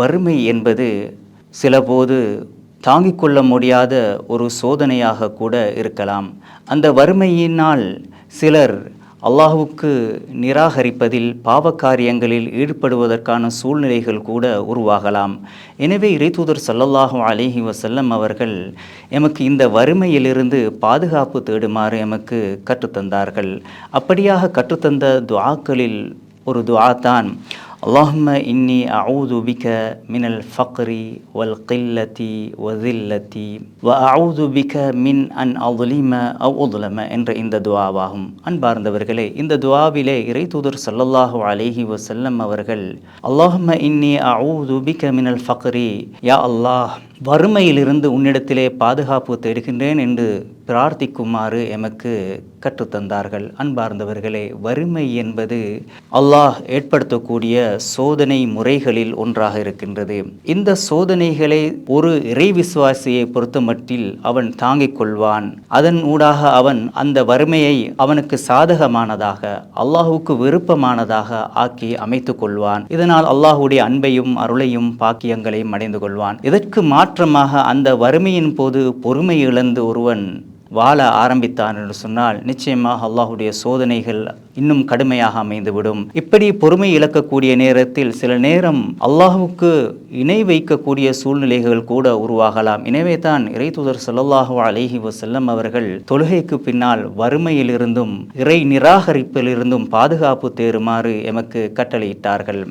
வறுமை என்பது சிலபோது தாங்கிக் கொள்ள முடியாத ஒரு சோதனையாக கூட இருக்கலாம். அந்த வறுமையினால் சிலர் அல்லாஹுக்கு நிராகரிப்பதில் பாவக்காரியங்களில் ஈடுபடுவதற்கான சூழ்நிலைகள் கூட உருவாகலாம். எனவே இறைத்தூதர் ஸல்லல்லாஹு அலிஹி வசல்லம் அவர்கள் எமக்கு இந்த வறுமையிலிருந்து பாதுகாப்பு தேடுமாறு எமக்கு கற்றுத்தந்தார்கள். அப்படியாக கற்றுத்தந்த துவாக்களில் ஒரு துவா தான் அல்லாஹும்ம இன்னி அவுது பிக மினல் ஃபக்ரி வல் கில்லத்தி வதில்லத்தி வ அவுது பிக மின் அன் அவுலிம அவ் உதுலம என்ற இந்த துவாவாகும் அன்பார்ந்தவர்களே இந்த துவாவிலே இறை தூதர் சல்லல்லாஹு அலைஹி வசல்லம் அவர்கள் அல்லாஹும்ம இன்னி அவுது பிக மினல் ஃபக்ரி யா அல்லாஹ் வறுமையிலிருந்து உன்னிடத்திலே பாதுகாப்பு தேடுகின்றேன் என்று பிரார்த்திக்குமாறு எமக்கு கற்றுத்தந்தார்கள். அன்பார்ந்தவர்களே வறுமை என்பது அல்லாஹ் ஏற்படுத்தக்கூடிய சோதனை முறைகளில் ஒன்றாக இருக்கின்றது. இந்த சோதனைகளை ஒரு இறை விசுவாசியை பொறுத்தமட்டில் அவன் தாங்கிக் கொள்வான். அதன் ஊடாக அவன் அந்த வறுமையை அவனுக்கு சாதகமானதாக அல்லாஹுக்கு விருப்பமானதாக ஆக்கி அமைத்துக் கொள்வான். இதனால் அல்லாஹுடைய அன்பையும் அருளையும் பாக்கியங்களையும் அடைந்து கொள்வான். இதற்கு மாற்றமாக அந்த வறுமையின் போது பொறுமை இழந்து ஒருவன் வாழ ஆரம்பித்தான் என்று சொன்னால் நிச்சயமாக அல்லாஹுடைய சோதனைகள் இன்னும் கடுமையாக அமைந்துவிடும். இப்படி பொறுமை இழக்கக்கூடிய நேரத்தில் சில நேரம் அல்லாஹுக்கு இணை வைக்கக்கூடிய சூழ்நிலைகள் கூட உருவாகலாம். எனவே தான் இறைத்தூதர் ஸல்லல்லாஹு அலைஹி வசல்லம் அவர்கள் தொழுகைக்கு பின்னால் வறுமையிலிருந்தும் இறை நிராகரிப்பிலிருந்தும் பாதுகாப்பு தேறுமாறு எமக்கு கட்டளையிட்டார்கள்.